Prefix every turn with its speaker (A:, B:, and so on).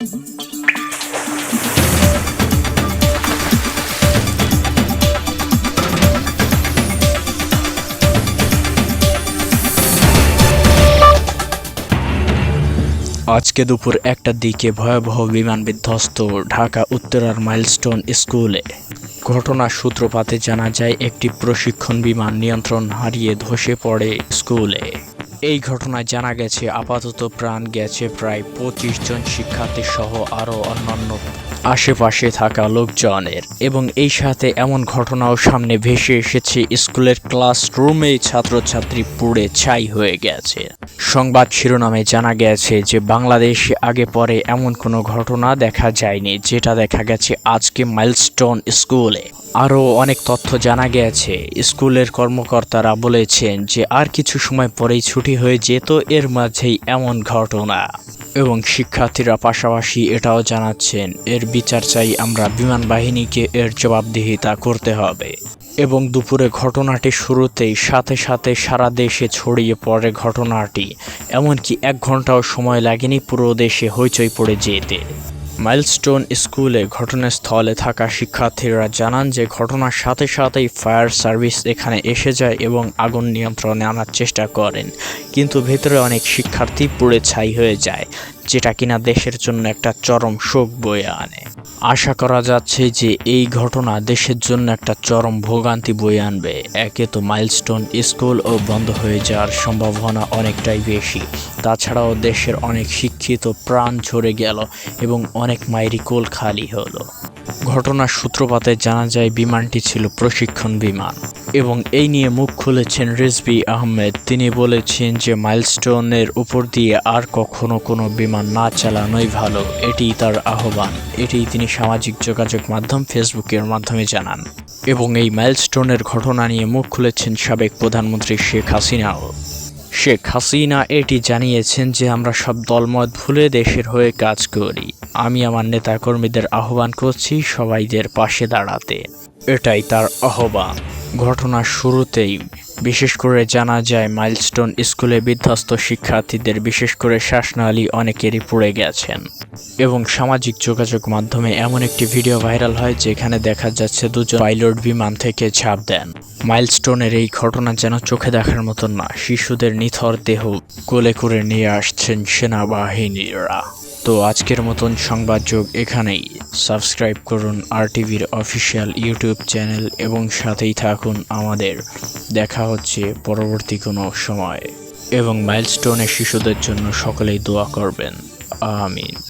A: আজকে দুপুর একটার দিকে ভয়াবহ বিমান বিধ্বস্ত ঢাকা উত্তরার মাইলস্টোন স্কুলে। ঘটনার সূত্রপাতে জানা যায়, একটি প্রশিক্ষণ বিমান নিয়ন্ত্রণ হারিয়ে ধসে পড়ে স্কুলে। এই ঘটনায় জানা গেছে, আপাতত প্রাণ গেছে প্রায় পঁচিশ জন শিক্ষার্থী সহ আরও অন্যান্য আশেপাশে থাকা লোকজনের। এবং এই সাথে এমন ঘটনাও সামনে ভেসে এসেছে, স্কুলের ক্লাসরুমে ছাত্রছাত্রী পুড়ে ছাই হয়ে গেছে। সংবাদ শিরোনামে জানা গেছে যে, বাংলাদেশে আগে পরে এমন কোনো ঘটনা দেখা যায়নি, যেটা দেখা গেছে আজকে মাইলস্টোন স্কুলে। আরও অনেক তথ্য জানা গেছে, স্কুলের কর্মকর্তারা বলেছেন যে, আর কিছু সময় পরেই ছুটি হয়ে যেত, এর মাঝেই এমন ঘটনা। এবং শিক্ষার্থীরা পাশাপাশি এটাও জানাচ্ছেন, এর বিচার চাই আমরা বিমান বাহিনীকে, এর জবাবদিহিতা করতে হবে। এবং দুপুরে ঘটনাটি শুরুতেই সাথে সাথে সারা দেশে ছড়িয়ে পড়ে ঘটনাটি। এমনকি এক ঘন্টাও সময় লাগেনি পুরো দেশে হইচই পড়ে যেতে। মাইলস্টোন স্কুলে ঘটনাস্থলে থাকা শিক্ষার্থীরা জানান যে ঘটনার সাথে সাথেই ফায়ার সার্ভিস এখানে এসে যায় এবং আগুন নিয়ন্ত্রণে আনার চেষ্টা করেন। কিন্তু ভেতরে অনেক শিক্ষার্থী পুড়ে ছাই হয়ে যায়। যেটা কিনা দেশের জন্য একটা চরম শোক বয়ে আনে। আশা করা যাচ্ছে যে এই ঘটনা দেশের জন্য একটা চরম ভোগান্তি বয়ে আনবে। একে তো মাইলস্টোন স্কুল ও বন্ধ হয়ে যাওয়ার সম্ভাবনা অনেকটাই বেশি। তাছাড়াও দেশের অনেক শিক্ষিত প্রাণ ঝরে গেল এবং অনেক মায়েরই কোল খালি হলো। ঘটনার সূত্রপাতে জানা যায়, বিমানটি ছিল প্রশিক্ষণ বিমান। এবং এই নিয়ে মুখ খুলেছেন রিজবি আহমেদ। তিনি বলেছেন যে, মাইলস্টোনের উপর দিয়ে আর কখনো কোনো বিমান না চালানোই ভালো। এটি তার আহ্বান। এটি তিনি সামাজিক যোগাযোগ মাধ্যম ফেসবুকের মাধ্যমে জানান। এবং এই মাইলস্টোনের ঘটনা নিয়ে মুখ খুলেছেন সাবেক প্রধানমন্ত্রী শেখ হাসিনাও। শেখ হাসিনা এটি জানিয়েছেন যে, আমরা সব দলমত ভুলে দেশের হয়ে কাজ করি। আমি আমার নেতাকর্মীদের আহ্বান করছি সবাইদের পাশে দাঁড়াতে। এটাই তার আহ্বান। ঘটনার শুরুতেই, বিশেষ করে জানা যায় মাইলস্টোন স্কুলে বিধ্বস্ত শিক্ষার্থীদের বিশেষ করে শ্বাসনালী অনেকেরই পড়ে গেছেন। এবং সামাজিক যোগাযোগ মাধ্যমে এমন একটি ভিডিও ভাইরাল হয় যেখানে দেখা যাচ্ছে দুজন পাইলট বিমান থেকে ঝাঁপ দেন। মাইলস্টোনের এই ঘটনা যেন চোখে দেখার মতন না, শিশুদের নিথর দেহ কোলে করে নিয়ে আসছেন সেনাবাহিনীরা। তো আজকের মতন সংবাদ যোগ এখানেই। সাবস্ক্রাইব করুন আর টিভির অফিসিয়াল ইউটিউব চ্যানেল এবং সাথেই থাকুন আমাদের। দেখা হচ্ছে পরবর্তী কোনো সময়। এবং মাইলস্টোনের শিশুদের জন্য সকলেই দোয়া করবেন। আমিন।